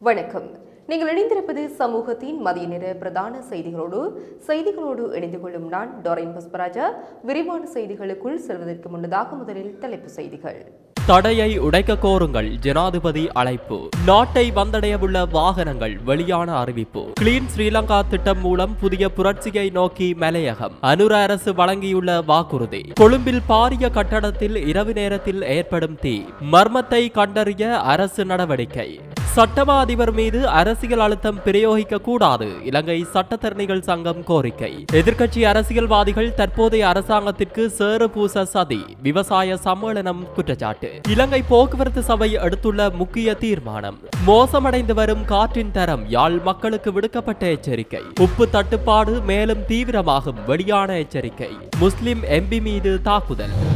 வணக்கம். நீங்கள் இணைந்திருப்பது சமூகத்தின் மதிய நேர பிரதான செய்திகளோடு செய்திகளோடு இணைந்து கொள்ளும் நான் டொரைன் புஷ்பராஜா. விரிவான செய்திகளுக்குள் செல்வதற்கு முன்னதாக முதலில் தலைப்பு செய்திகள். தடையை உடைக்க கோருங்கள் ஜனாதிபதி அழைப்பு. நாட்டை வந்தடையவுள்ள வாகனங்கள் வெளியான அறிவிப்பு. கிளீன் ஸ்ரீலங்கா திட்டம் மூலம் புதிய புரட்சியை நோக்கி மலையகம். அனுர அரசு வழங்கியுள்ள வாக்குறுதி. கொழும்பில் பாரிய கட்டடத்தில் இரவு நேரத்தில் ஏற்படும் தீ. மர்மத்தை கண்டறிய அரசு நடவடிக்கை. சட்டமா அதிபர் மீது அரசியல் அழுத்தம் பிரயோகிக்க கூடாது இலங்கை சட்டத்தரணிகள் சங்கம் கோரிக்கை. எதிர்க்கட்சி அரசியல்வாதிகள் தற்போதைய அரசாங்கத்திற்கு சேறு பூச சதி விவசாய சம்மேளனம் குற்றச்சாட்டு. இலங்கை போக்குவரத்து சபை எடுத்துள்ள முக்கிய தீர்மானம் மோசமடைந்து வரும் காற்றின் தரம் யாழ் மக்களுக்கு விடுக்கப்பட்ட எச்சரிக்கை. உப்பு தட்டுப்பாடு மேலும் தீவிரமாகும் வெளியான எச்சரிக்கை. முஸ்லிம் எம்பி மீது தாக்குதல்.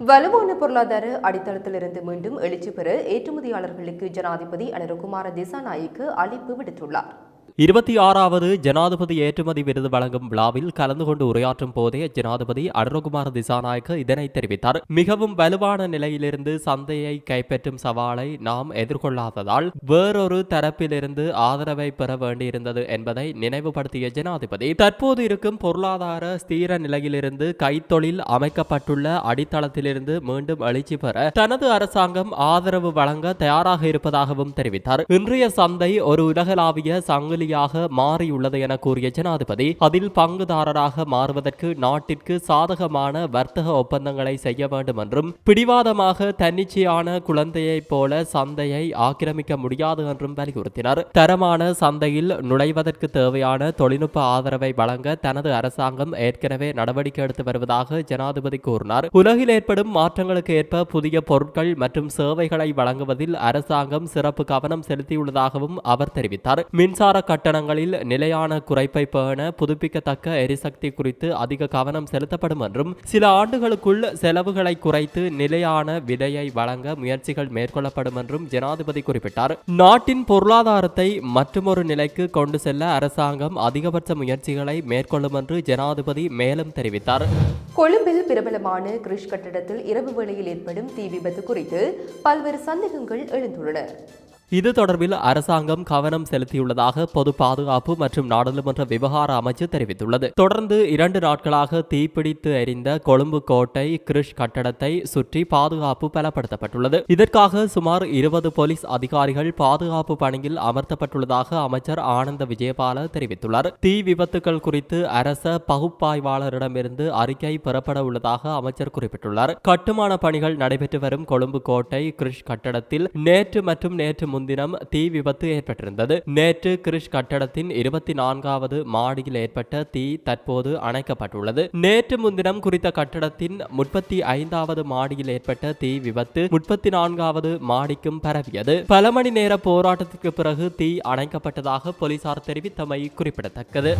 வலுவான பொருளாதார அடித்தளத்திலிருந்து மீண்டும் எழுச்சி பெற ஏற்றுமதியாளர்களுக்கு ஜனாதிபதி அனுரகுமார திசாநாயக்கு அழைப்பு விடுத்துள்ளார். இருபத்தி ஆறாவது ஜனாதிபதி ஏற்றுமதி விருது வழங்கும் விழாவில் கலந்து கொண்டு உரையாற்றும் போதே ஜனாதிபதி அனுரகுமார் திசாநாயக்க இதனை தெரிவித்தார். மிகவும் வலுவான நிலையிலிருந்து சந்தையை கைப்பற்றும் சவாலை நாம் எதிர்கொள்ளாததால் வேறொரு தரப்பிலிருந்து ஆதரவை பெற வேண்டியிருந்தது என்பதை நினைவுபடுத்திய ஜனாதிபதி தற்போது இருக்கும் பொருளாதார ஸ்தீர நிலையிலிருந்து கைத்தொழில் அமைக்கப்பட்டுள்ள அடித்தளத்திலிருந்து மீண்டும் எழுச்சி பெற தனது அரசாங்கம் ஆதரவு வழங்க தயாராக இருப்பதாகவும் தெரிவித்தார். இன்றைய சந்தை ஒரு உலகளாவிய சங்கிலி புள்ளியாக மாறியுள்ளது என கூறிய ஜனாதிபதி அதில் பங்குதாரராக மாறுவதற்கு நாட்டிற்கு சாதகமான வர்த்தக ஒப்பந்தங்களை செய்ய வேண்டும் என்றும் பிடிவாதமாக தன்னிச்சையான குழந்தையைப் போல சந்தையை ஆக்கிரமிக்க முடியாது என்றும் வலியுறுத்தினார். தரமான சந்தையில் நுழைவதற்கு தேவையான தொழில்நுட்ப ஆதரவை வழங்க தனது அரசாங்கம் ஏற்கனவே நடவடிக்கை எடுத்து வருவதாக ஜனாதிபதி கூறினார். உலகில் ஏற்படும் மாற்றங்களுக்கு ஏற்ப புதிய பொருட்கள் மற்றும் சேவைகளை வழங்குவதில் அரசாங்கம் சிறப்பு கவனம் செலுத்தியுள்ளதாகவும் அவர் தெரிவித்தார். மின்சார கட்டணங்களில் நிலையான குறைப்பை பேண புதுப்பிக்கத்தக்க எரிசக்தி குறித்து அதிக கவனம் செலுத்தப்படும் என்றும் சில ஆண்டுகளுக்குள் செலவுகளை குறைத்து நிலையான விலையை வழங்க முயற்சிகள் மேற்கொள்ளப்படும் என்றும் ஜனாதிபதி குறிப்பிட்டார். நாட்டின் பொருளாதாரத்தை மற்றுமொரு நிலைக்கு கொண்டு செல்ல அரசாங்கம் அதிகபட்ச முயற்சிகளை மேற்கொள்ளும் என்று ஜனாதிபதி மேலும் தெரிவித்தார். கொழும்பில் பிரபலமான கிரிஷ் கட்டடத்தில் இரவு வேளையில் ஏற்படும் தீ விபத்து குறித்து பல்வேறு சந்தேகங்கள் எழுந்துள்ளன. இது தொடர்பில் அரசாங்கம் கவனம் செலுத்தியுள்ளதாக பொது பாதுகாப்பு மற்றும் நாடாளுமன்ற விவகார அமைச்சு தெரிவித்துள்ளது. தொடர்ந்து இரண்டு நாட்களாக தீப்பிடித்து எரிந்த கொழும்பு கோட்டை கிரிஷ் கட்டடத்தை சுற்றி பாதுகாப்பு பலப்படுத்தப்பட்டுள்ளது. இதற்காக சுமார் இருபது போலீஸ் அதிகாரிகள் பாதுகாப்பு பணியில் அமர்த்தப்பட்டுள்ளதாக அமைச்சர் ஆனந்த விஜயபால தெரிவித்துள்ளார். தீ விபத்துகள் குறித்து அரச பகுப்பாய்வாளரிடமிருந்து அறிக்கை பெறப்பட உள்ளதாக அமைச்சர் குறிப்பிட்டுள்ளார். கட்டுமான பணிகள் நடைபெற்று வரும் கொழும்பு கோட்டை கிரிஷ் கட்டடத்தில் நேற்று மற்றும் நேற்று முன்தினம் தீ விபத்து ஏற்பட்டிருந்தது. நேற்று கிரிஷ் கட்டடத்தின் இருபத்தி நான்காவது மாடியில் ஏற்பட்ட தீ தற்போது அணைக்கப்பட்டுள்ளது. நேற்று முன்தினம் குறித்த கட்டடத்தின் முப்பத்தி ஐந்தாவது மாடியில் ஏற்பட்ட தீ விபத்து முப்பத்தி நான்காவது மாடிக்கும் பரவியது. பல மணி நேர போராட்டத்திற்கு பிறகு தீ அணைக்கப்பட்டதாக போலீசார் தெரிவித்தமை குறிப்பிடத்தக்கது.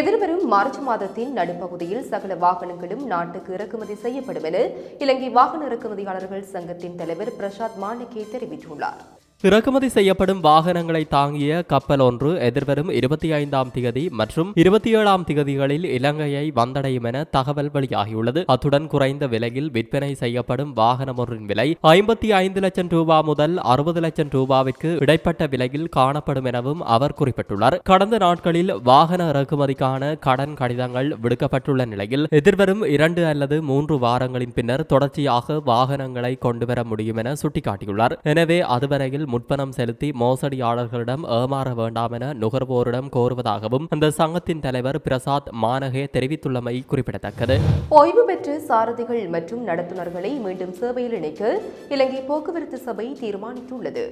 எதிர்வரும் மார்ச் மாதத்தின் நடுப்பகுதியில் சகல வாகனங்களும் நாட்டுக்கு இறக்குமதி செய்யப்படும் என இலங்கை வாகன இறக்குமதியாளர்கள் சங்கத்தின் தலைவர் பிரசாத் மாணிக்கே தெரிவித்துள்ளார். இறக்குமதி செய்யப்படும் வாகனங்களை தாங்கிய கப்பல் ஒன்று எதிர்வரும் இருபத்தி ஐந்தாம் திகதி மற்றும் இருபத்தி ஏழாம் திகதிகளில் இலங்கையை வந்தடையும் என தகவல் வெளியாகியுள்ளது. அத்துடன் குறைந்த விலையில் விற்பனை செய்யப்படும் வாகனம் ஒன்றின் விலை ஐம்பத்தி ஐந்து லட்சம் ரூபா முதல் அறுபது லட்சம் ரூபாவிற்கு இடைப்பட்ட விலையில் காணப்படும் எனவும் அவர் குறிப்பிட்டுள்ளார். கடந்த நாட்களில் வாகன இறக்குமதிக்கான கடன் கடிதங்கள் விடுக்கப்பட்டுள்ள நிலையில் எதிர்வரும் இரண்டு அல்லது மூன்று வாரங்களின் பின்னர் தொடர்ச்சியாக வாகனங்களை கொண்டுவர முடியும் என சுட்டிக்காட்டியுள்ளார். எனவே அதுவரையில் முற்பணம் செலுத்தி மோசடியாளர்களிடம் ஏமாற வேண்டாம் என நுகர்வோரிடம் கோருவதாகவும் அந்த சங்கத்தின் தலைவர் பிரசாத் மானகே தெரிவித்துள்ளமை குறிப்பிடத்தக்கது. ஓய்வு பெற்ற சாரதிகள் மற்றும் நடத்துனர்களை மீண்டும் சேவையில் இணைக்க இலங்கை போக்குவரத்து சபை தீர்மானித்துள்ளது.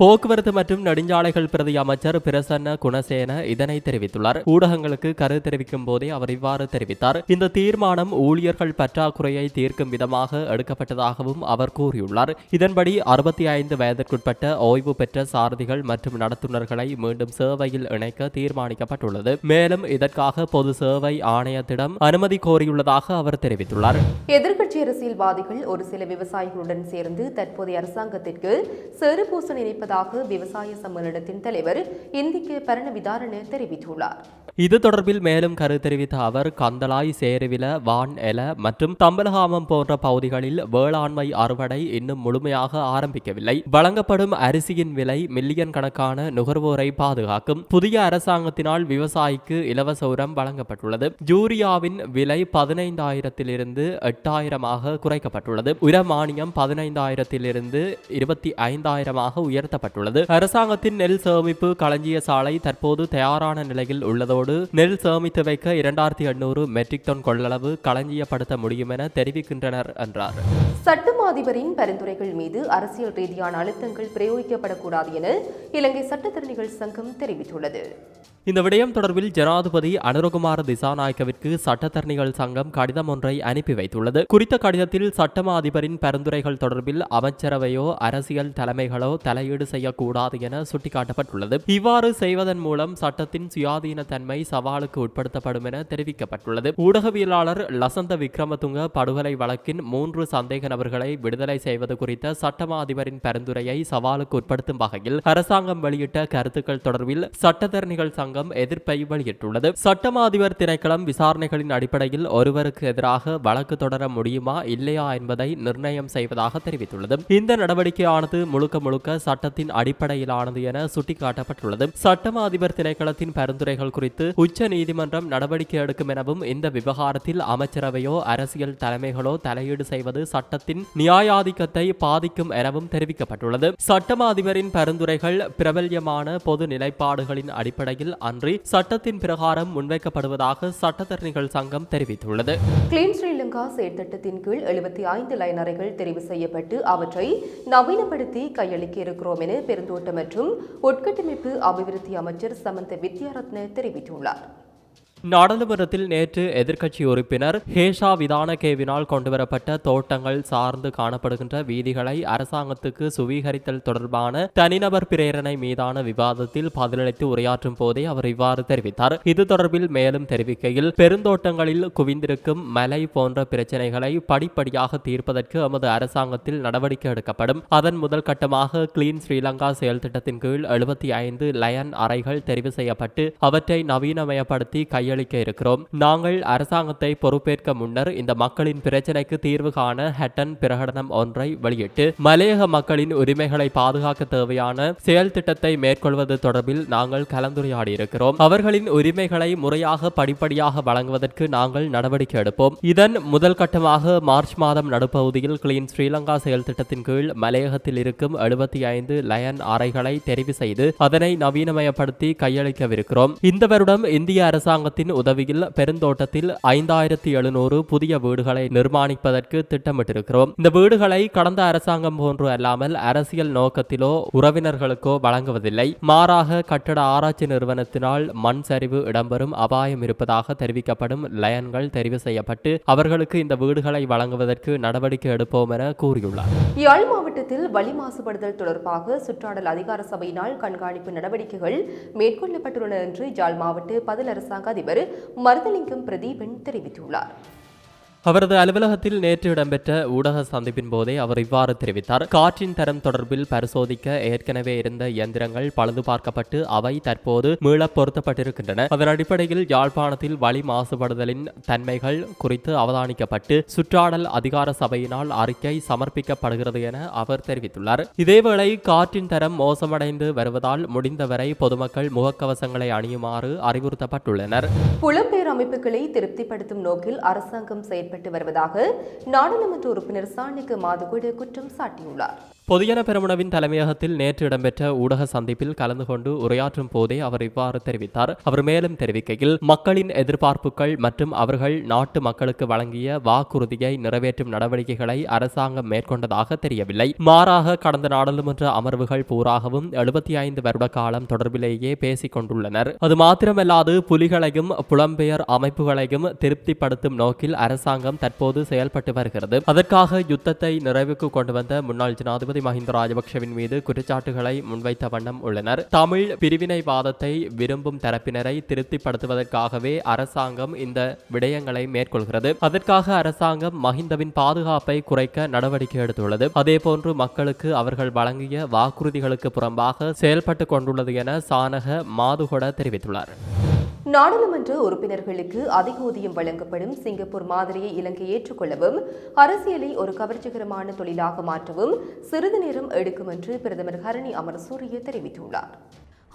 போக்குவரத்து மற்றும் நெடுஞ்சாலைகள் பிரதி அமைச்சர் பிரசன்ன குணசேன இதனை தெரிவித்துள்ளார். ஊடகங்களுக்கு கருத்து தெரிவிக்கும் போதே அவர் இவ்வாறு தெரிவித்தார். இந்த தீர்மானம் ஊழியர்கள் பற்றாக்குறையை தீர்க்கும் விதமாக எடுக்கப்பட்டதாகவும் அவர் கூறியுள்ளார். இதன்படி அறுபத்தி ஐந்து வயதிற்குட்பட்ட ஓய்வு பெற்ற சாரதிகள் மற்றும் நடத்துனர்களை மீண்டும் சேவையில் இணைக்க தீர்மானிக்கப்பட்டுள்ளது. மேலும் இதற்காக பொது சேவை ஆணையத்திடம் அனுமதி கோரியுள்ளதாக அவர் தெரிவித்துள்ளார். எதிர்கட்சி அரசியல்வாதிகள் ஒரு சில விவசாயிகளுடன் சேர்ந்து தற்போதைய அரசாங்கத்திற்கு செரு பூச நினைப்பதாக விவசாய சம்மேளனத்தின் தலைவர் இந்திக்கு பரண விதாரண தெரிவித்துள்ளார். இது தொடர்பில் மேலும் கருத்து தெரிவித்த அவர் கந்தலாய் சேருவில வான் எல மற்றும் தம்பலகாமம் போன்ற பகுதிகளில் வேளாண்மை அறுவடை இன்னும் முழுமையாக ஆரம்பிக்கவில்லை. வழங்கப்படும் அரிசியின் விலை மில்லியன் கணக்கான நுகர்வோரை பாதுகாக்கும் புதிய அரசாங்கத்தினால் விவசாயிக்கு இலவச உரம் வழங்கப்பட்டுள்ளது. யூரியாவின் விலை பதினைந்தாயிரத்திலிருந்து எட்டாயிரமாக குறைக்கப்பட்டுள்ளது. உர மானியம் பதினைந்தாயிரத்திலிருந்து இருபத்தி ஐந்தாயிரமாக உயர்த்த உயர்த்தப்பட்டுள்ளது அரசாங்கத்தின் நெல் சேமிப்பு களஞ்சிய சாலை தற்போது தயாரான நிலையில் உள்ளதோடு நெல் சேமித்து வைக்க இரண்டாயிரத்தி எண்ணூறு மெட்ரிக் டன் கொள்ளளவு களஞ்சியப்படுத்த முடியும் என தெரிவிக்கின்றனர் என்றார். சட்டம் அதிபரின் பரிந்துரைகள் மீது அரசியல் ரீதியான அழுத்தங்கள் பிரயோகிக்கப்படக்கூடாது என இலங்கை சட்டத்தரணிகள் சங்கம் தெரிவித்துள்ளது. இந்த விடயம் தொடர்பில் ஜனாதிபதி அனுரகுமார திசாநாயக்கவிற்கு சட்டத்தரணிகள் சங்கம் கடிதம் ஒன்றை அனுப்பி வைத்துள்ளது. குறித்த கடிதத்தில் சட்டமா அதிபரின் பரிந்துரைகள் தொடர்பில் அமைச்சரவையோ அரசியல் தலைமைகளோ தலையீடு செய்யக்கூடாது என சுட்டிக்காட்டப்பட்டுள்ளது. இவ்வாறு செய்வதன் மூலம் சட்டத்தின் சுயாதீன தன்மை சவாலுக்கு உட்படுத்தப்படும் என தெரிவிக்கப்பட்டுள்ளது. ஊடகவியலாளர் லசந்த விக்ரமதுங்க படுகொலை வழக்கின் மூன்று சந்தேக நபர்களை விடுதலை செய்வது குறித்த சட்டமா அதிபரின் பரிந்துரையை சவாலுக்கு உட்படுத்தும் வகையில் அரசாங்கம் வெளியிட்ட கருத்துக்கள் தொடர்பில் சட்டத்தரணிகள் சங்கம் எதிர்ப்பை வெளியிட்டுள்ளது. சட்டமா அதிபர் திணைக்களம் விசாரணைகளின் அடிப்படையில் ஒருவருக்கு எதிராக வழக்கு தொடர முடியுமா இல்லையா என்பதை நிர்ணயம் செய்வதாக தெரிவித்துள்ளது. இந்த நடவடிக்கையானது முழுக்க முழுக்க சட்டத்தின் அடிப்படையிலானது என சுட்டிக்காட்டப்பட்டுள்ளது. சட்டமா அதிபர் திணைக்களத்தின் பரிந்துரைகள் குறித்து உச்ச நீதிமன்றம் நடவடிக்கை எடுக்கும் எனவும் இந்த விவகாரத்தில் அமைச்சரவையோ அரசியல் தலைமைகளோ தலையீடு செய்வது சட்டத்தின் நியாயாதிக்கத்தை பாதிக்கும் எனவும் தெரிவிக்கப்பட்டுள்ளது. சட்டமா அதிபரின் பரிந்துரைகள் பிரபல்யமான பொது நிலைப்பாடுகளின் அடிப்படையில் அன்றி சட்டத்தின் பிரகாரம் முன்வைக்கப்படுவதாக சட்டத்தரணிகள் சங்கம் தெரிவித்துள்ளது. கிளீன் ஸ்ரீலங்கா செயற்திட்டத்தின் கீழ் எழுபத்தி ஐந்து லைனரைகள் தெரிவு செய்யப்பட்டு அவற்றை நவீனப்படுத்தி கையளிக்க இருக்கிறோம் என பெருந்தோட்ட மற்றும் உட்கட்டமைப்பு அபிவிருத்தி அமைச்சர் சமந்த வித்யாரத்ன தெரிவித்துள்ளார். நாடாளுமன்றத்தில் நேற்று எதிர்க்கட்சி உறுப்பினர் ஹேஷா விதானகேவினால் கொண்டுவரப்பட்ட தோட்டங்கள் சார்ந்து காணப்படுகின்ற வீதிகளை அரசாங்கத்துக்கு சுவீகரித்தல் தொடர்பான தனிநபர் பிரேரணை மீதான விவாதத்தில் பதிலளித்து உரையாற்றும் போதே அவர் இவ்வாறு தெரிவித்தார். இது தொடர்பில் மேலும் தெரிவிக்கையில் பெருந்தோட்டங்களில் குவிந்திருக்கும் மலை போன்ற பிரச்சனைகளை படிப்படியாக தீர்ப்பதற்கு எமது அரசாங்கத்தில் நடவடிக்கை எடுக்கப்படும். அதன் முதல் கட்டமாக கிளீன் ஸ்ரீலங்கா செயல் திட்டத்தின் கீழ் எழுபத்தி ஐந்து லயன் அறைகள் தெரிவு செய்யப்பட்டு அவற்றை நவீனமயப்படுத்தி பதிலளிக்க இருக்கிறோம். நாங்கள் அரசாங்கத்தை பொறுப்பேற்க முன்னர் இந்த மக்களின் பிரச்சினைக்கு தீர்வு காண ஹட்டன் பிரகடனம் ஒன்றை வெளியிட்டு மலையக மக்களின் உரிமைகளை பாதுகாக்க தேவையான செயல் திட்டத்தை மேற்கொள்வது தொடர்பில் நாங்கள் கலந்துரையாடி இருக்கிறோம். அவர்களின் உரிமைகளை முறையாக படிப்படியாக வழங்குவதற்கு நாங்கள் நடவடிக்கை எடுப்போம். இதன் முதல் கட்டமாக மார்ச் மாதம் நடுப்பகுதியில் கிளீன் ஸ்ரீலங்கா செயல் திட்டத்தின் கீழ் மலையகத்தில் இருக்கும் எழுபத்தி ஐந்து லயன் அறைகளை தெரிவு செய்து அதனை நவீனமயப்படுத்தி கையளிக்கவிருக்கிறோம். இந்த வருடம் இந்திய அரசாங்கத்தின் உதவியில் பெருந்தோட்டத்தில் ஐந்தாயிரத்தி எழுநூறு புதிய வீடுகளை நிர்மாணிப்பதற்கு திட்டமிட்டிருக்கிறோம். இந்த வீடுகளை கடந்த அரசாங்கம் போன்று அல்லாமல் அரசியல் நோக்கத்திலோ உறவினர்களுக்கோ வழங்குவதில்லை. மாறாக கட்டட ஆராய்ச்சி நிறுவனத்தினால் மண் சரிவு இடம்பெறும் அபாயம் இருப்பதாக தெரிவிக்கப்படும் லயன்கள் தெரிவு செய்யப்பட்டு அவர்களுக்கு இந்த வீடுகளை வழங்குவதற்கு நடவடிக்கை எடுப்போம் என கூறியுள்ளார். யாழ் மாவட்டத்தில் வழி மாசுபடுதல் தொடர்பாக சுற்றாடல் அதிகார சபையினால் கண்காணிப்பு நடவடிக்கைகள் மேற்கொள்ளப்பட்டுள்ளன என்று யாழ் மாவட்ட பதில் அரசாங்க அதிபர் மருதலிங்கம் பிரதீபன் தெரிவித்துள்ளார். அவரது அலுவலகத்தில் நேற்று இடம்பெற்ற ஊடக சந்திப்பின் போதே அவர் இவ்வாறு தெரிவித்தார். காற்றின் தரம் தொடர்பில் பரிசோதிக்க ஏற்கனவே இருந்த இயந்திரங்கள் பழுது பார்க்கப்பட்டு அவை தற்போது மீள பொருத்தப்பட்டிருக்கின்றன. அதன் அடிப்படையில் யாழ்ப்பாணத்தில் வழி மாசுபடுதலின் தன்மைகள் குறித்து அவதானிக்கப்பட்டு சுற்றாடல் அதிகார சபையினால் அறிக்கை சமர்ப்பிக்கப்படுகிறது என அவர் தெரிவித்துள்ளார். இதேவேளை காற்றின் தரம் மோசமடைந்து வருவதால் முடிந்தவரை பொதுமக்கள் முகக்கவசங்களை அணியுமாறு அறிவுறுத்தப்பட்டுள்ளனர். புலம்பெயர் அமைப்புகளை திருப்திப்படுத்தும் நோக்கில் அரசாங்கம் செயல்பட்டு வருவதாக நாடாளுமன்ற உறுப்பினர் சாணிக்கு மாதுகுடு குற்றம் சாட்டியுள்ளார். பொதுஜன பெருமனவின் தலைமையகத்தில் நேற்று இடம்பெற்ற ஊடக சந்திப்பில் கலந்து கொண்டு உரையாற்றும் போதே அவர் இவ்வாறு தெரிவித்தார். அவர் மேலும் தெரிவிக்கையில் மக்களின் எதிர்பார்ப்புகள் மற்றும் அவர்கள் நாட்டு மக்களுக்கு வழங்கிய வாக்குறுதியை நிறைவேற்றும் நடவடிக்கைகளை அரசாங்கம் மேற்கொண்டதாக தெரியவில்லை. மாறாக கடந்த நாடாளுமன்ற அமர்வுகள் பூராகவும் எழுபத்தி ஐந்து வருட காலம் தொடர்பிலேயே பேசிக் கொண்டுள்ளனர். அது மாத்திரமல்லாது புலிகளையும் புலம்பெயர் அமைப்புகளையும் திருப்திப்படுத்தும் நோக்கில் அரசாங்கம் தற்போது செயல்பட்டு வருகிறது. அதற்காக யுத்தத்தை நிறைவுக்கு கொண்டு வந்த முன்னாள் ஜனாதிபதி மஹிந்த ராஜபக்ஷவின் மீது குற்றச்சாட்டுகளை முன்வைத்த வண்ணம் உள்ளனர். தமிழ் பிரிவினைவாதத்தை விரும்பும் தரப்பினரை திருப்திப்படுத்துவதற்காகவே அரசாங்கம் இந்த விடயங்களை மேற்கொள்கிறது. அதற்காக அரசாங்கம் மஹிந்தவின் பாதுகாப்பை குறைக்க நடவடிக்கை எடுத்துள்ளது. அதேபோன்று மக்களுக்கு அவர்கள் வழங்கிய வாக்குறுதிகளுக்கு புறம்பாக செயல்பட்டு கொண்டுள்ளது என சானக மாதுகொட தெரிவித்துள்ளார். நாடாளுமன்ற உறுப்பினர்களுக்கு அதிக ஊதியம் வழங்கப்படும் சிங்கப்பூர் மாதிரியை இலங்கை ஏற்றுக்கொள்ளவும் அரசியலை ஒரு கவர்ச்சிகரமான தொழிலாக மாற்றவும் சிறிது நேரம் எடுக்கும் என்று பிரதமர் ஹரணி அமர்சூரிய தெரிவித்துள்ளார்.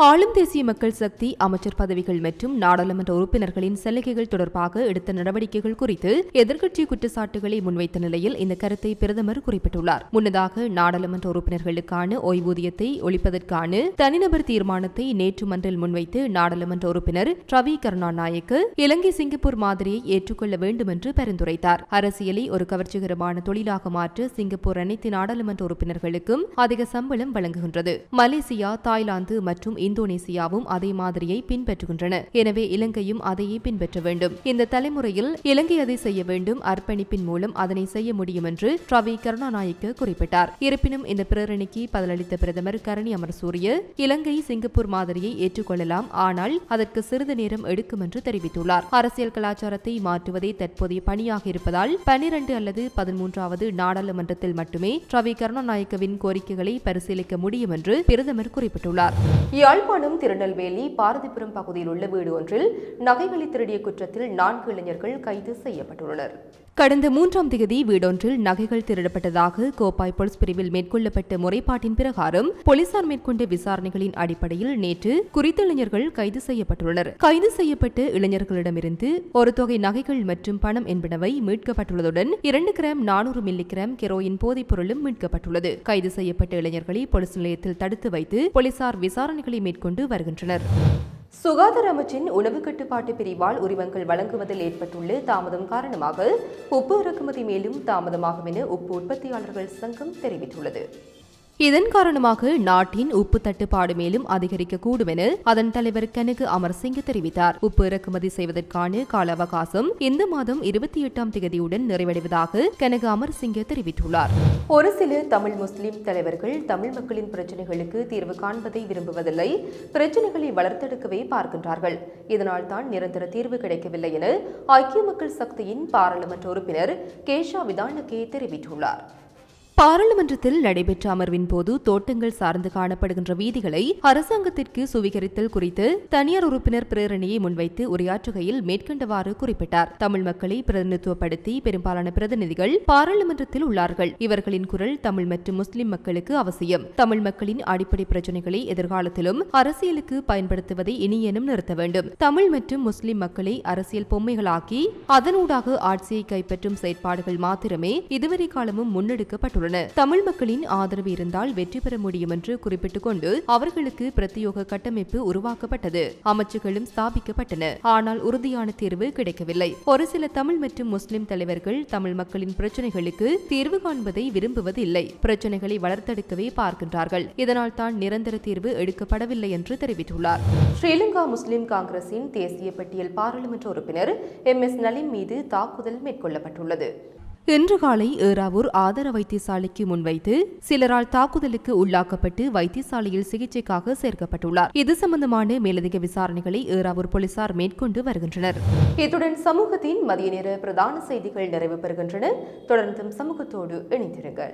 ஆளும் தேசிய மக்கள் சக்தி அமைச்சர் பதவிகள் மற்றும் நாடாளுமன்ற உறுப்பினர்களின் சலுகைகள் தொடர்பாக எடுத்த நடவடிக்கைகள் குறித்து எதிர்க்கட்சி குற்றச்சாட்டுகளை முன்வைத்த நிலையில் இந்த கருத்தை பிரதமர் குறிப்பிட்டுள்ளார். முன்னதாக நாடாளுமன்ற உறுப்பினர்களுக்கான ஓய்வூதியத்தை ஒழிப்பதற்கான தனிநபர் தீர்மானத்தை நேற்று மன்றில் முன்வைத்து நாடாளுமன்ற உறுப்பினர் ரவி கருணாநாயக்கு இலங்கை சிங்கப்பூர் மாதிரியை ஏற்றுக்கொள்ள வேண்டும் என்று பரிந்துரைத்தார். அரசியலை ஒரு கவர்ச்சிகரமான தொழிலாக மாற்ற சிங்கப்பூர் அனைத்து நாடாளுமன்ற உறுப்பினர்களுக்கும் அதிக சம்பளம் வழங்குகின்றது. மலேசியா தாய்லாந்து மற்றும் இந்தோனேசியாவும் அதே மாதிரியை பின்பற்றுகின்றன. எனவே இலங்கையும் அதையே பின்பற்ற வேண்டும். இந்த தலைமுறையில் இலங்கை அதை செய்ய வேண்டும். அர்ப்பணிப்பின் மூலம் அதனை செய்ய முடியும் என்று ரவி கருணாநாயக்க குறிப்பிட்டார். இருப்பினும் இந்த பிரேரணைக்கு பதிலளித்த பிரதமர் கரணி அமர்சூரிய இலங்கை சிங்கப்பூர் மாதிரியை ஏற்றுக்கொள்ளலாம். ஆனால் அதற்கு சிறிது நேரம் எடுக்கும் என்று தெரிவித்துள்ளார். அரசியல் கலாச்சாரத்தை மாற்றுவதே தற்போதைய பணியாக இருப்பதால் பனிரண்டு அல்லது பதிமூன்றாவது நாடாளுமன்றத்தில் மட்டுமே ரவி கருணாநாயக்கவின் கோரிக்கைகளை பரிசீலிக்க முடியும் என்று பிரதமர் குறிப்பிட்டுள்ளார். யாழ்ப்பாணம் திருநெல்வேலி பாரதிபுரம் பகுதியில் உள்ள வீடு ஒன்றில் நகைகளை திருடிய குற்றத்தில் நான்கு இளைஞர்கள் கைது செய்யப்பட்டுள்ளனர். கடந்த மூன்றாம் தேதி வீடொன்றில் நகைகள் திருடப்பட்டதாக கோப்பாய் போலீஸ் பிரிவில் மேற்கொள்ளப்பட்ட முறைப்பாட்டின் பிரகாரம் போலீசார் மேற்கொண்ட விசாரணைகளின் அடிப்படையில் நேற்று குறித்த இளைஞர்கள் கைது செய்யப்பட்டுள்ளனர். கைது செய்யப்பட்ட இளைஞர்களிடமிருந்து ஒரு தொகை நகைகள் மற்றும் பணம் என்பனவை மீட்கப்பட்டுள்ளதுடன் இரண்டு கிராம் நானூறு மில்லி கிராம் கெரோயின் போதைப் பொருளும் மீட்கப்பட்டுள்ளது. கைது செய்யப்பட்ட இளைஞர்களை போலீஸ் நிலையத்தில் தடுத்து வைத்து போலீசார் விசாரணைகளை மேற்கொண்டு வருகின்றனர். சுகாதார அமைச்சின் உணவு கட்டுப்பாட்டு பிரிவால் உரிமங்கள் வழங்குவதில் ஏற்பட்டுள்ள தாமதம் காரணமாக உப்பு இறக்குமதி மேலும் தாமதமாகும் என உப்பு உற்பத்தியாளர்கள் சங்கம் தெரிவித்துள்ளது. இதன் காரணமாக நாட்டின் உப்பு தட்டுப்பாடு மேலும் அதிகரிக்கக்கூடும் என அதன் தலைவர் கனகு அமர்சிங் தெரிவித்தார். உப்பு இறக்குமதி செய்வதற்கான கால அவகாசம் இந்த மாதம் இருபத்தி எட்டாம் தேதியுடன் நிறைவடைவதாக கனகு அமர்சிங்க தெரிவித்துள்ளார். ஒரு சில தமிழ் முஸ்லிம் தலைவர்கள் தமிழ் மக்களின் பிரச்சனைகளுக்கு தீர்வு காண்பதை விரும்புவதில்லை பிரச்சனைகளை வளர்த்தெடுக்கவே பார்க்கின்றார்கள். இதனால் தான் நிரந்தர தீர்வு கிடைக்கவில்லை என ஐக்கிய மக்கள் சக்தியின் பாராளுமன்ற உறுப்பினர் கேஷா விதானகே தெரிவித்துள்ளார். பாராளுமன்றத்தில் நடைபெற்ற அமர்வின் போது தோட்டங்கள் சார்ந்து காணப்படுகின்ற வீதிகளை அரசாங்கத்திற்கு சுவீகரித்தல் குறித்து தனியார் உறுப்பினர் பிரேரணையை முன்வைத்து உரையாற்றுகையில் மேற்கண்டவாறு குறிப்பிட்டார். தமிழ் மக்களை பிரதிநிதித்துவப்படுத்தி பெரும்பாலான பிரதிநிதிகள் பாராளுமன்றத்தில் உள்ளார்கள். இவர்களின் குரல் தமிழ் மற்றும் முஸ்லிம் மக்களுக்கு அவசியம். தமிழ் மக்களின் அடிப்படை பிரச்சனைகளை எதிர்காலத்திலும் அரசியலுக்கு பயன்படுத்துவதை இனியேனும் நிறுத்த வேண்டும். தமிழ் மற்றும் முஸ்லிம் மக்களை அரசியல் பொம்மைகளாக்கி அதனூடாக ஆட்சியை கைப்பற்றும் செயற்பாடுகள் மாத்திரமே இதுவரை காலமும் முன்னெடுக்கப்பட்டுள்ளன. தமிழ் மக்களின் ஆதரவு இருந்தால் வெற்றி பெற முடியும் என்று குறிப்பிட்டுக் கொண்டு அவர்களுக்கு பிரத்யோக கட்டமைப்பு உருவாக்கப்பட்டது. அமைச்சுகளும் ஸ்தாபிக்கப்பட்டன. ஆனால் உறுதியான தீர்வு கிடைக்கவில்லை. ஒரு சில தமிழ் மற்றும் முஸ்லிம் தலைவர்கள் தமிழ் மக்களின் பிரச்சனைகளுக்கு தீர்வு காண்பதை விரும்புவதில்லை. பிரச்சனைகளை வளர்த்தெடுக்கவே பார்க்கின்றார்கள். இதனால் தான் நிரந்தர தீர்வு எடுக்கப்படவில்லை என்று தெரிவித்துள்ளார். ஸ்ரீலங்கா முஸ்லிம் காங்கிரசின் தேசிய பட்டியல் பாராளுமன்ற உறுப்பினர் எம். எஸ். நலிம் மீது தாக்குதல் மேற்கொள்ளப்பட்டுள்ளது. இன்று காலை ஏறாவூர் ஆதார வைத்தியசாலைக்கு முன்வைத்து சிலரால் தாக்குதலுக்கு உள்ளாக்கப்பட்டு வைத்தியசாலையில் சிகிச்சைக்காக சேர்க்கப்பட்டுள்ளார். இது சம்பந்தமான மேலதிக விசாரணைகளை ஏறாவூர் போலீசார் மேற்கொண்டு வருகின்றனர். இத்துடன் சமூகத்தின் மதிய நேர பிரதான செய்திகள் நிறைவு பெறுகின்றன. தொடர்ந்தும் சமூகத்தோடு இணைந்திருங்கள்.